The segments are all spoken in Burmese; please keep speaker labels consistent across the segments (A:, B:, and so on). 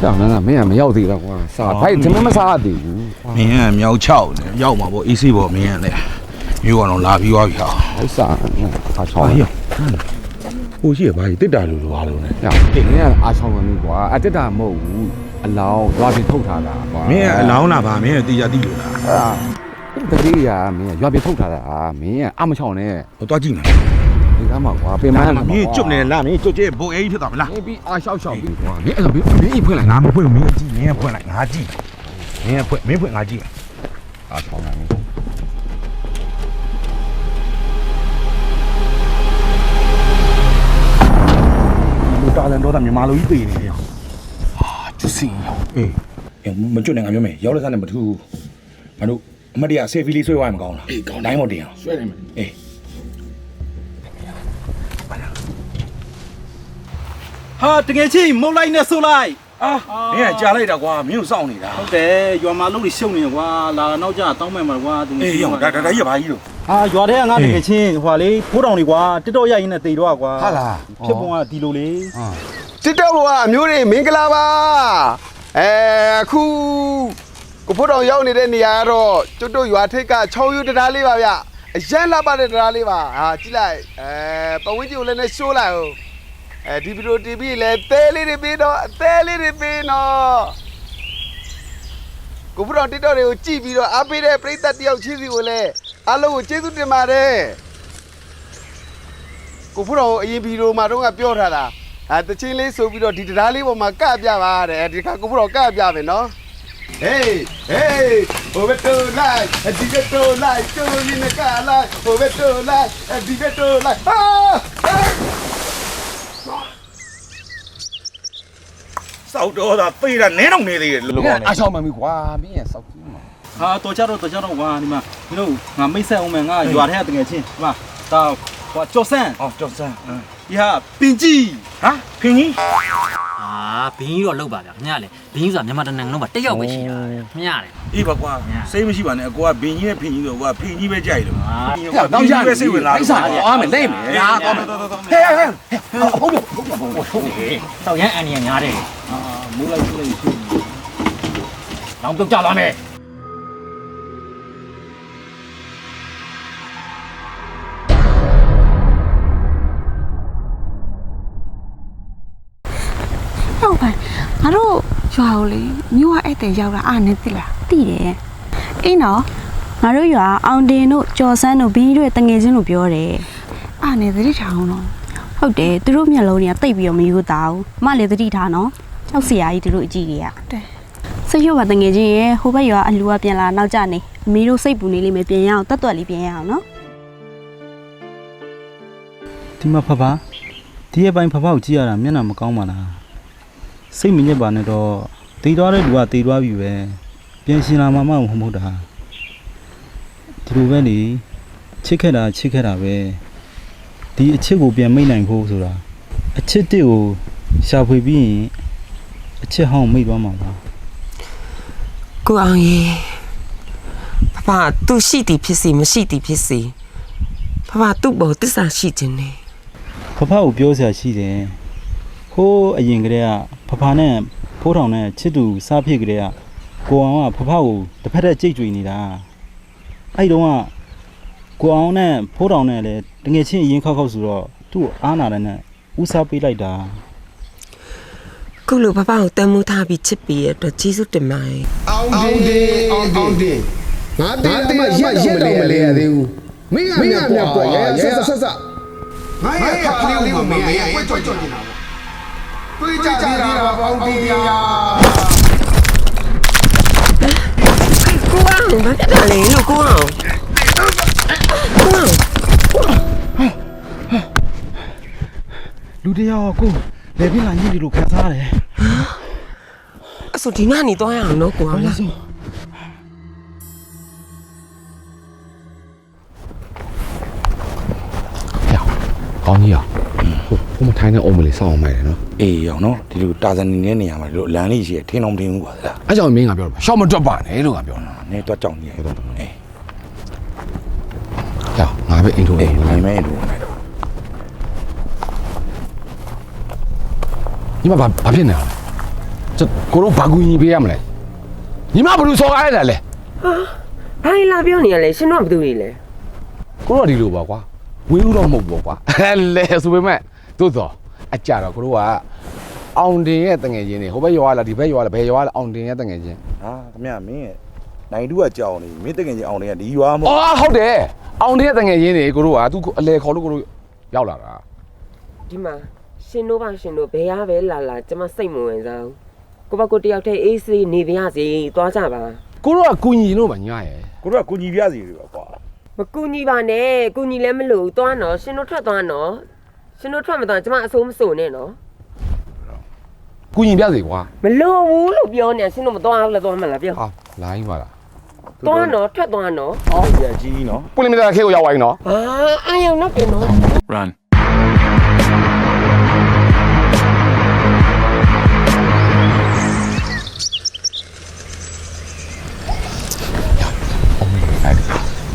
A: ကြောင်နန်းကမင်းကမရောက်သေးတော့ကွာစားဖိုက်သမင်းမစားသေးဘူး
B: မင်းကမြောက်ချောက်နေရောက်မှာပေါ့အေးဆေးပေါ့မင်းကလည်းမြို့ကတော့လာပြီးသွားပြီဟာ
A: အဲ့စားအားချောင်း
B: ဟိုရှိရပါကြီးတစ်တာလူလိုပါလို့ ਨੇ
A: ကြောင်တင်နေအားချောင်းမလို့ကွာအတက်တာမဟုတ်ဘူးအလောင်းရွာပြင်ထုတ်ထားတာကွာ
B: မင်းကအလောင်းလာပါမင်းကတေချာတိလို့လား
A: အဲ့ဒါတတိယမင်းရွာပြင်ထုတ်ထားတာမင်းကအမချောင်းနဲ့
B: ဟိုတော့ကြည့်နေ
A: ဒီကမှာကွာပင်မ
B: မ
A: န်း
B: င်းမင်းကျွတ်နေလားမင်းကျွတ်ကျဲဘိုးအေးဖြစ်သွားမလား
A: မင်းပြီးအားလျှောက်လျှောက်ပြီးကွာမင်းအဲ့ဒါမင်းမင်းဖွင့်လိုက်
B: ငါမဖွင့်မင်းကြည့်မင်းကဖွင့်လိုက်ငါကြည့်မင်းကဖွင့်မင်းဖွင့်ငါကြည့်
A: အားချောင်းလာမင်း
B: လူတာလန်တော့မြန်မာလူကြီးပေနေတယ်
A: ကျစင်းရော
B: အေးမကျွတ်နေငါပြောမယ်ရောက်လက်စားနဲ့မထူးဘာလို့အမတရားဆေးဖီလေးဆွဲသွားရင်မကောင်းလားအေးကောင်းတိုင်းမတင်အောင်
A: ဆွဲနေမယ်
B: အေး
C: ဟာတကယ်ချင်းမုတ်လိုက်နဲ့ဆိုလိုက်
B: အာမင်းကကြာလိုက်တာကွာမင်းကိုစောင့်နေတာ
C: ဟုတ်တယ်ရွာမှာလုံးနေရှုံနေကွာလာနောက်ကျတောင်းမဲ့မှာကွာတကယ်
B: အေး
C: ချင်း
B: ရောဒါဒါဒါရပါကြီးလို့
C: ဟာရွာထဲကငါတကယ်ချင်းဟွာလေဖိုးတောင်တွေကွာတစ်တော့ရိုက်ရင်းနဲ့တိတ်တော့ကွာ
A: ဟာလား
C: ဖြစ်ပုံကဒီလိုလေ
D: တစ်တော့ဘောကအမျိုးတွေမင်္ဂလာပါအဲအခုကိုဖို့တော်ရောက်နေတဲ့နေရာကတော့ကျွတ်တို့ရွာထိပ်က6ယူတရားလေးပါဗျအရန်လာပါတဲ့တရားလေးပါဟာကြည့်လိုက်အဲပဝင်းကြီးကိုလည်းနဲ့ရှိုးလိုက်ဟုတ် အဲဒီဗီဒီယိုတီဗီလည်းသဲလေးတွေပေးတော့အသေးလေးတွေပေးတော့ကိုဖို့တော်တစ်တော့တွေကိုကြည့်ပြီးတော့အားပေးတဲ့ပရိသတ်တယောက်ချင်းစီကိုလည်းအားလုံးကိုကျေးဇူးတင်ပါတယ်ကိုဖို့တော်ကိုအရင်ဗီဒီယိုမှာတော့ကပြောထားတာအဲတချင်းလေးဆိုပြီးတော့ဒီတရားလေးပေါ်မှာကပြပါတဲ့ဒီခါကိုဘတော်ကပြမယ်နော်ဟေးဟေးဟိုဘက်တိုလိုက်ဒီဘက်တိုလိုက်ကျိုးရင်းနဲ့ကလိုက်ဟိုဘက်တိုလိုက်ဒီဘက်တိုလိုက်ဟာ
B: စောက်တော့သာပေးတာနဲတော့နေသေးတယ်လို့
A: မ
B: ကော
A: င်း
B: င်း
A: အား
B: နေ
A: ချောင်းမမီကွာမင်းရဲ့စောက်ကြီးမှာ
C: ဟာတော်ကြတော့တော်ကြတော့ကွာဒီမှာဒီလိုငါမိတ်ဆက်အောင်မယ်ငါရွာထဲကတကယ်ချင်းဒီမှာဒါဟွာကျော်ဆန်း
B: အော်ကြောက်စမ်း
C: ဒီဟာပင်ကြီး
B: ဟာဖင်ကြီး
E: အာ ဘင်းကြီးတော့လောက်ပါဗျာခင်ဗျာလေဘင်းကြီးဆိုတာမြန်မာတနင်္ဂနွေလုံးမှာတစ်ယောက်ပဲရှိတာခင်ဗျာလေ
B: အေးပါကွာစိတ်မရှိပါနဲ့အကိုကဘင်ကြီးနဲ့ဖင်ကြီးဆိုကွာဖင်ကြီးပဲကြိုက်တယ်
E: အာ
A: တော့ရ
B: ပဲစိတ်ဝင်လာ
A: အိစားအားမယ်လိမ့်မယ်ဟာကောင်းမယ်
B: တော်တော်တော်
A: ဟဲ့ဟဲ့ဟဲ့
E: တောက်ရန်အန်နီရများတယ်
C: အာမူးလိုက်မူးလိုက်ရှုပ်
E: လောင်ပြုတ်ကြသွားမယ်
F: ရွာကိုလေမြို့ကအဲ့တဲ့ရောက်လာအားနေသိလား
G: သိတယ်အေးနော်ငါတို့ရွာအောင်တင်တို့ကြော်စန်းတို့ဘင်းကြီးတို့ရဲ့တငယ်ချင်းတို့ပြောတယ်
F: အားနေသတိထားအောင်တော့
G: ဟုတ်တယ်သူတို့မျက်လုံးတွေကတိတ်ပြီးတော့မယူတာဘူးအမလည်းသတိထားနော်ကြောက်စရာကြီးသူတို့အကြည့်တွေက
F: တဲ့
G: စိတ်ရွပါတငယ်ချင်းရဲ့ဟိုဘက်ရွာအလူကပြန်လာနောက်ကျနေအမေတို့စိတ်ပူနေလိမ့်မယ်ပြန်ရအောင်တတ်တွက်လေးပြန်ရအောင်နော်
C: ဒီမှာဖဖဒီရဲ့ပိုင်းဖဖကိုကြည့်ရတာမျက်နှာမကောင်းပါလား စိတ်မညစ်ပါနဲ့တော့တည်သွားတဲ့လူကတည်သွားပြီပဲပြန်ရှင်လာမှမဟုတ်မဟုတ်တာဒီလိုပဲလေချစ်ခဲ့တာချစ်ခဲ့တာပဲဒီအချစ်ကိုပြန်မိတ်နိုင်ဖို့ဆိုတာအချစ်တစ်ကိုရှာဖွေပြီးရင်အချစ်ဟောင်းမိတ်သွားမှာပါ
H: ကိုအောင်ရေဖဖသူရှိသည်ဖြစ်စီမရှိသည်ဖြစ်စီဖဖသူ့ဘောတစ္ဆာရှိခြင်းနဲ့
C: ဖဖကိုပြောစရာရှိတယ် ဟိုးအရင်ကတည်းကဖဖနဲ့ဖိုးထောင်နဲ့ချစ်သူစားဖြစ်ကလေးကကိုအောင်ကဖဖကိုတစ်ဖက်တည်းကြိတ်ကြွေနေတာအဲ့တုန်းကကိုအောင်နဲ့ဖိုးထောင်နဲ့လည်းတငယ်ချင်းအရင်ခောက်ခောက်ဆိုတော့သူ့ကိုအားနာတယ်နဲ့ဦးစားပေးလိုက်တာ
H: ခုလိုဖဖကိုတန်မိုးထားပြီးချစ်ပြီးရတဲ့ကျေးဇူးတင်ပါတယ်
D: အောင်တယ်အောင်တယ်ငါတေးအမရက်တော့မလဲရသေးဘူးမင်းကမင်းကမြတ်ကွာရရဆက်ဆက်ဆက်ငါရဲ့ခါလေးကိုမင်းရဲ့ကွကြော့ကြော့နေတာပေါ့ တွေးကြသေးတာပါအောင်တယ်ရာ
H: ကိုအောင်ဘာဖြစ်တာလဲလို့ကိုအောင်ကိုအောင်
C: လူတယောက်ကိုလေပြင်းလာညစ်တယ်လို့ခံစားရတယ်
H: အဆူဒီနာနေတော့ရအောင်နော်ကိုအောင်လား
A: ကောင်းကြီးอ่ะ ဟိုဟိုမထိုင်းတဲ့အောင်မလေးစောင်းအောင်မယ်နော်
B: အေးရောနော်ဒီလိုတာဇန်နီနဲ့နေရာမှာဒီလိုလမ်းလေးရှိရထင်းအောင်ထင်းဘူးပါလား
A: အဲ့ကြောင့်မင်းကပြောတော့ရှောက်မတွက်ပါနဲ့လို့ကပြောတာ
B: နေတော့ကြောက်နေရတော့အေး
A: ကြောက်ငါပဲအင်ထိုး
B: အေး
A: နေ
B: နိုင်မဲလို့နေတော့
A: ညီမဘာဘာဖြစ်နေလဲကျွန်ကိုတို့ဘာကူညီပေးရမလဲညီမဘယ်လိုစော်ကားရတာလဲ
H: ဘာလဲလာပြောနေရလဲရှင်တို့ကဘာလုပ်နေလဲ
A: ကိုတို့ကဒီလိုပါကွာဝင်းဦးတော့မဟုတ်ဘူးကွာအဲ့လေဆိုပေမဲ့ သို့တော့အကြတော့ကိုတို့ကအောင်တင်ရဲ့တငယ်ချင်းတွေဟိုဘက်ရွာလာဒီဘက်ရွာလာဘယ်ရွာလာအောင်တင်ရဲ့တငယ်ချင်း
B: ဟာခမရမင်းရဲ့နိုင်တူကကြောင်နေမင်းတကယ်ကြီးအောင်နေကဒီရွာမဟုတ်
A: အော်ဟုတ်တယ်အောင်တင်ရဲ့တငယ်ချင်းတွေကိုတို့ကသူအလဲခေါ်လို့ကိုတို့ရောက်လာတာ
H: ဒီမှာရှင်တို့ပါရှင်တို့ဘယ်ရပဲလာလာကျမစိတ်မဝင်စားဘူးကိုဘကိုတယောက်တည်းအေးစေးနေပါရစေသွားကြပါ
A: ကိုတို့ကကူညီလို့မညာရဲ့
B: ကိုတို့ကကိုကြီးပြစီတွေပါကွာ
H: မကူညီပါနဲ့ကူညီလည်းမလို့သွားနော်ရှင်တို့ထွက်သွားနော် ရှင်တို့ထွက်မသွားကျမအဆိုးမဆိုနဲ့နော်
A: ကူညီပြစေကွာ
H: မလို့ဘူးလို့ပြောနေရှင်တို့မသွားဘူးလားသွားမလားပြော
A: ဟာလိုင်းပါလား
H: သွားနော်ထွက်သွားနော်
B: အော်ပြကြီးနော်
A: ပွင့်လင်းမသားခေကိုရောက်သွားပြီနော်
H: အာအာယုံတော့ပြင်နော်
I: Run.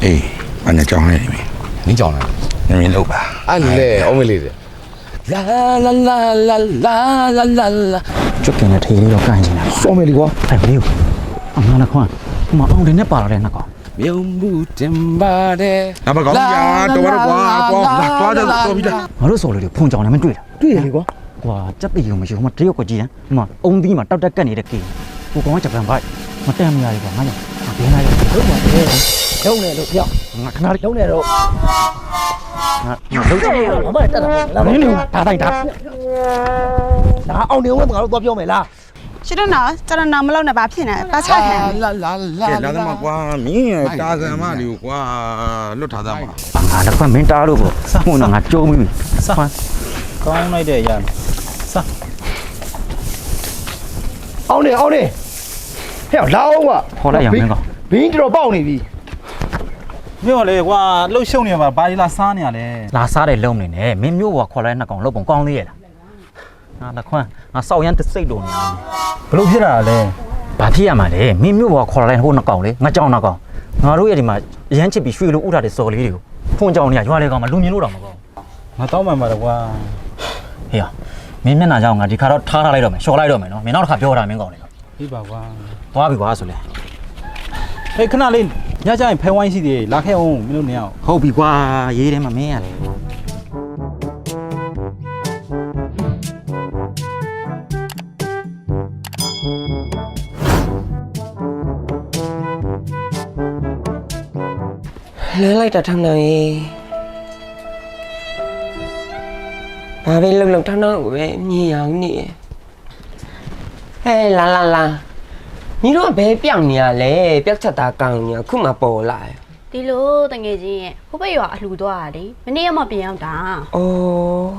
B: အေးအနဲ့ကြောင်းနေပြီ
A: နင်းကြောင်လား
B: နင်းလို့ပါ
A: အဲ့လေအောင်မလေးတဲ့လာလာလာလာလာလာလာလာ
J: ကျွတ်ကင်တဲ့ထေးလေးတော့ကန်နေတာ
A: စောမယ်လီကွာ
J: အဲ့ဘလေးကိုအမှန်တခွန်းဟိုမှာအောင်တင်နဲ့ပါလာတဲ့နှစ်ကောင်
A: မြုံမှုတင်ပါတယ်
B: ငါမကောင်းကြာတော်ရကွာကွာလာသွားကြတော့ပြီးတာ
J: ငါတို့စော်လေးတွေဖုန်ကြောင်လည်းမတွေ့တာတွေ့ရလေကွာကွာကြက်တိရုံမရှိဘူးဟိုမှာတရုတ်ကကြည့်ဟမ်ဟိုမှာအုံသီးမှာတောက်တက်ကက်နေတဲ့ကေကိုကောင်ကဂျပန်ဘိုက်မတန်မရဘူးကွာငါကြောင့်ငါဘင်းလိုက်လို့လုံးပါလေလုံးနေလို့ပြောငါခဏလေးလုံးနေတော့ ငါငါလုံးနေတော့မမတက်တာလာမင်းနေဒါတိုင်းဒါဒါအောင်နေဝင်ငါတို့သွားပြောမယ်လား
F: ရှင်းတော့နော်ကျွန်တော်နောက်မလောက်နဲ့ဘာဖြစ်နေလဲပါချခံ
A: လာလာလာ
B: ကဲလာသမားကွာမင်းရဲ့တာဇံမလေးကွာလွတ်ထားသားပါ
J: ငါလည်းမင်းတားလို့ပေါ့ဟိုတော့ငါကြုံပြီစမ်း
C: ကောင်းလိုက်တဲ့ရမယ်
K: အောင်နေအောင်နေဟဲ့လာအောင်က
J: ခေါ်လိုက်ရမင်းကောင်
K: ဘင်းတော်ပေါက်နေပြီ
C: မြို့လေကွာလှုပ်ရှုံနေမှာဘာကြီးလာစားနေရလဲ
J: လာစားတဲ့လုံးနေနဲ့မင်းမျိုးဘွားခေါ်လိုက်နှစ်ကောင်လုံးပုံကောင်းသေးရဲ့လားငါလက်ခွန်းငါစောက်ရမ်းတစ်စိတ်လုံးနေ
C: ဘလို့ဖြစ်တာလဲ
J: ဘာဖြစ်ရမှာလဲမင်းမျိုးဘွားခေါ်လိုက်ဟိုနှစ်ကောင်လေငါကြောင်နှစ်ကောင်ငါတို့ရဲ့ဒီမှာရမ်းချစ်ပြီးရွှေလိုဥထားတဲ့စော်လေးတွေကိုဖွန်ကြောင်နေရရွာလေကောင်မလူမြင်လို့တော့မကောင်း
C: ငါတောင်းမှန်ပါတော့ကွာ
J: ဟေးရမင်းမျက်နှာကြောင်ငါဒီခါတော့ထားထားလိုက်တော့မယ်လျှော်လိုက်တော့မယ်နော်မင်းနောက်တစ်ခါပြောတာမင်းကောင်လေ
C: ပြီးပါကွာ
J: သွားပြီကွာဆိုလေ
C: ဟေးခဏလေးညကြရင်ဖဲဝိုင်းရှိသေးတယ်လာခဲ့အောင်မင်းတို့နေအောင်
J: ဟုတ်ပြီကွာရေးတယ်မမင်းရတယ်
H: လဲလိုက်တာထောင်းထောင်းရေဘာပဲလုံလုံထောင်းထောင်းကိုပဲမြင်အောင်နေဟဲ့လာလာလာ ညီတို့ကဘဲပြောင်းနေရလဲပျောက်ချက်သားကောင်းနေအခုမှပေါ်လာတယ်
G: ဒီလိုတငယ်ချင်းရဲ့ဟိုဘက်ရွာအလှူသွားတာလေမနေ့ကမှပြန်ရောက်တာ။
H: အော်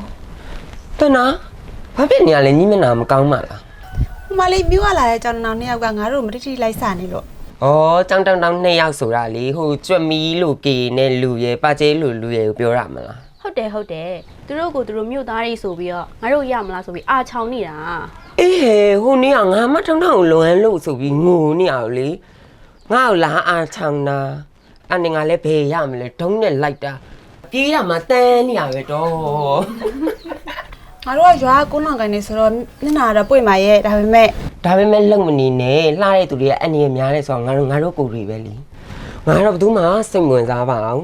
H: တနာဘာဖြစ်နေရလဲညီမနာမကောင်းမှလား
F: ဟိုမလေးမြူးရလာတဲ့ကျွန်တော်နောက်နှစ်ယောက်ကငါတို့မတိတိလိုက်စာနေလို့။
H: အော်တောင်းတောင်းတောင်းနှစ်ယောက်ဆိုတာလေဟိုကြွက်မီလို့ကေနဲ့လူရယ်ပါကျဲလို့လူရယ်ကိုပြောရမလား
G: ဟုတ်တယ်ဟုတ်တယ်သူတို့ကိုသူတို့မြို့သားတွေဆိုပြီးတော့ငါတို့ရမလားဆိုပြီးအာချောင်နေတာ။
H: အေးဟဲဟိုနေ့ကငါမထောင်းထောင်းကိုလွန်လို့ဆိုပြီးငိုနေရလေ။ငါ့ကိုလာအားချောင်းတာအဲ့နေငါလည်းဘယ်ရမလဲဒုံးနဲ့လိုက်တာပြေးရမှာတန်းနေရပဲတော့
F: ငါတို့ကရွာကုန်းအောင်ကိုင်းနေဆိုတော့မျက်နှာတော့ပွင့်ပါရဲ့ဒါပေမဲ့
H: ဒါပေမဲ့လုံမနေနဲ့လှတဲ့သူတွေကအအနေများတယ်ဆိုတော့ငါတို့ငါတို့ကိုယ်တွေပဲလीငါတော့ဘယ်သူမှစိတ်ဝင်စားပါအောင်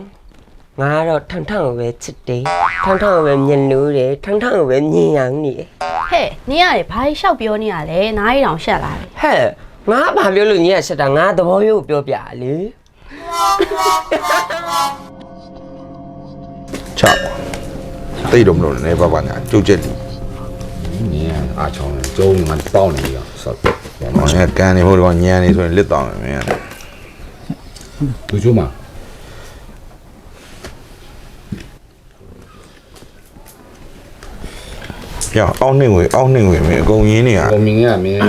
H: ငါကတော့ထန်ထန်ကိုပဲချစ်တယ်ထန်ထန်ကိုပဲမြင်လို့တယ်ထန်ထန်ကိုပဲမြင်ရအောင်နေတယ်
G: ဟဲ့နင်ရတယ်ဘာကြီးရှောက်ပြောနေရလဲနားရီတောင်ရှက်လာတယ်
H: ဟဲ့ငါဘာပြောလို့ညီရရှက်တာငါသဘောရိုးကိုပြောပြလေ
B: ချောက်တိတ်တော့မလို့လည်းဘာဘာညာကြုတ်ချက်လီ
A: နင်းအားချောင်းကျုံးမှပေါက်နေရဆော့
B: မောင်ရကန်နေဟိုတော့ညံနေဆိုရင်လစ်တောင်းမယ်မင်း
A: လူချိုးမှာ
B: ပြောင်းအောင်းနှင်းဝေအောင်းနှင်းဝေမင်းအကုန်ရင်းနေရ
A: ကိုမင်းကမင်း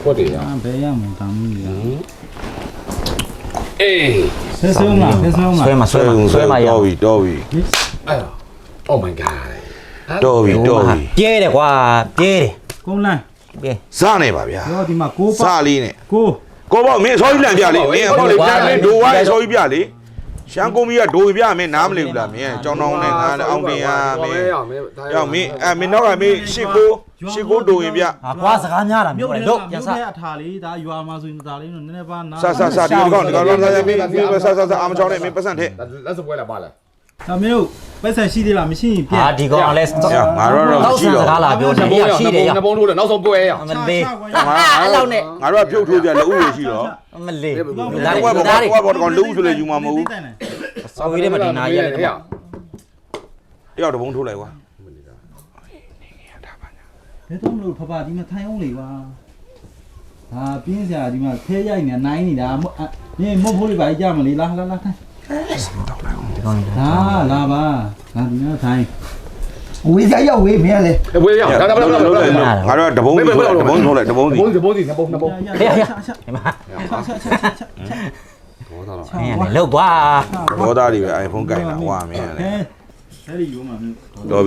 A: ဖွက်တယ်ရ
C: ဘယ်ရမလဲတောင်းမိတယ်
A: အေး
C: ဆဲဆဲမလားဆဲဆဲမလား
J: ဆွဲမှာဆွဲမှာဆွဲမှာရ
B: တော့ပြီတော့ပြီ
A: အဲ့ Oh my god
B: တော့ပြီတော့ပြီ
J: ပြဲတယ်ကွာပြဲတယ်
C: ကုန်းလန်း
J: ပြဲ
B: စနေပါဗျာ
C: ရောဒီမှာကို
B: စ
C: ပါ
B: လေးနဲ့
C: ကို
B: ကိုပေါ့မင်းဆောကြီးလန်ပြလေမင်းအခုလေပြလေဒိုဝိုင်းဆောကြီးပြလေ ရှမ်းကုန်းကြီးကဒိုပြမင်းနားမလည်ဘူးလားမင်းကြောင်းတောင်းနဲ့ငါလည်းအောင်တင်ရမင်း
A: ရောက်မင်း
B: ရောက်မင်းအဲမင်းတော့ကမင်းရှစ်ကိုရှစ်ကိုတိုရင်ဗျ
J: ဟာကွာစကားများတာမျိုးလေလို့ပြန်စအထာလေးဒါရွာမှာဆိုရင်ဒါလေးနော်နည်းနည်းပါနာ
B: ဆာဆာဆာဒီကောင်ဒီကောင်တော့ဆာဆာမင်းမင်းဆာဆာဆာအာမချောင်းနဲ့မင်းပတ်စံထက်
A: လက်စပွဲလာပါလား
C: ဒါမျိုးပိုက်ဆံရှိသေးလားမရှိရင်ပြန်
J: ဟာဒီကောင်ကလည်း
B: ငါတော့တော့
J: တော့
B: မရှိ
J: စ
B: တော့
J: ကားလာပြောတယ်ရရှိတယ်ရ
A: နှစ်ပုံထိုးတယ်နောက်ဆုံးပွဲရ
J: အမလေး
B: ငါအဲ့လောက်နဲ့ငါတို့ကဖြုတ်ထိုးကြလက်ဥရရှိတော့
J: အမလေး
B: ဘယ်ဘောဘောဘောကောင်လူဆိုလေယူမှာမဟုတ်ဘူး
J: စော်ဝေးတဲ့မဒီနာကြီးရတယ်
A: ဟဲ့
B: တယောက်တဘုံထိုးလိုက်ကွာ
C: ဘယ်တော့မလို့ဖဖဒီမှာထိုင်အောင်လေပါဟာပြင်းစရာဒီမှာဖဲရိုက်နေနိုင်နေတာမနင်မဟုတ်ဘူးလေပါကြမလေးလာလာလာထိုင်
J: ဒီကောင်
C: လာလာပါလာဒီမှာထိုင်
D: ဝေးစရာရောက်ဝေးမင်းလေ
A: ပွဲရဒါဒါဒါဒါဒါ
B: ငါတို့ကတဘုံထိုးလိုက်တဘုံထိုးလိုက်တဘုံစီ
A: ဘုံစီဘုံစီနှစ်ပုံနှစ်ပုံ
J: ဟေးဟေး
C: ချာချာ
J: ဒီမှာ
C: ချာချာချာချာ
A: ဘောသားတော့
J: မင်းလည်းလောက်ကွာ
B: ဘောသားတွေပဲ iPhone ကင်တာဝါမင်းလေ
C: အဲ့ဒီယူမှာ
B: တော်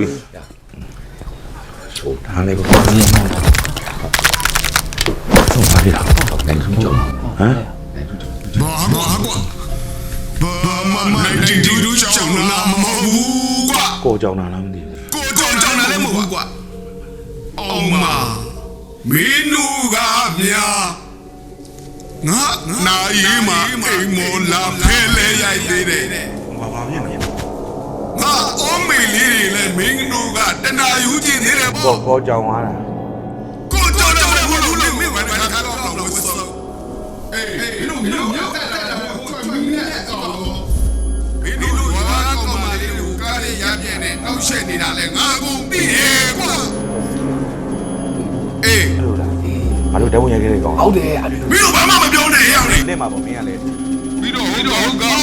B: မ်
L: ဘာကွာကွာဘာမနိုင်တီတူချောင်းလာမဟုတ်ဘူးကွာ
B: ကိုကြောင်တာလားမသိဘူး
L: ကိုကြောင်ကြောင်လည်းမဟုတ်ဘူးကွာအောင်မမင်းတို့ကမြာငါနိုင်မှာအိမ်မောလာဖဲလဲရိုက်သေးတယ်
B: ဘာဘာဖြစ်နေ
L: ငါအုံးမေလေးတွေလည်းမင်းတို့ကတနာယူခြင်းသေးတယ်
B: ကို
L: ပေါ့
B: ကိုကြောင်သွားတာ
L: ကိုကြောင်လည်းမဟုတ်ဘူးလေမင်းကလည်းခါတော့တော့ဝတ်စောအေးအေးလို့မျိုးမျိုးတက်တ ရှက်နေတာလဲငါကုန်ပြီကွာအေး
B: အဲ့လိုလားငါတို့တဲဝင်ရခဲ့တဲ့ကောင်
A: ဟုတ်တယ်အဲ့
L: မင်းတို့ဘာမှမပြောနဲ့ရောက်နေ
B: လက်မှာပေါ့မင်းကလည်း
L: ပြီးတော့ဟိုတော့ကောင်းကြီးကြီးရှိနေတယ်ကွာငါရဲ့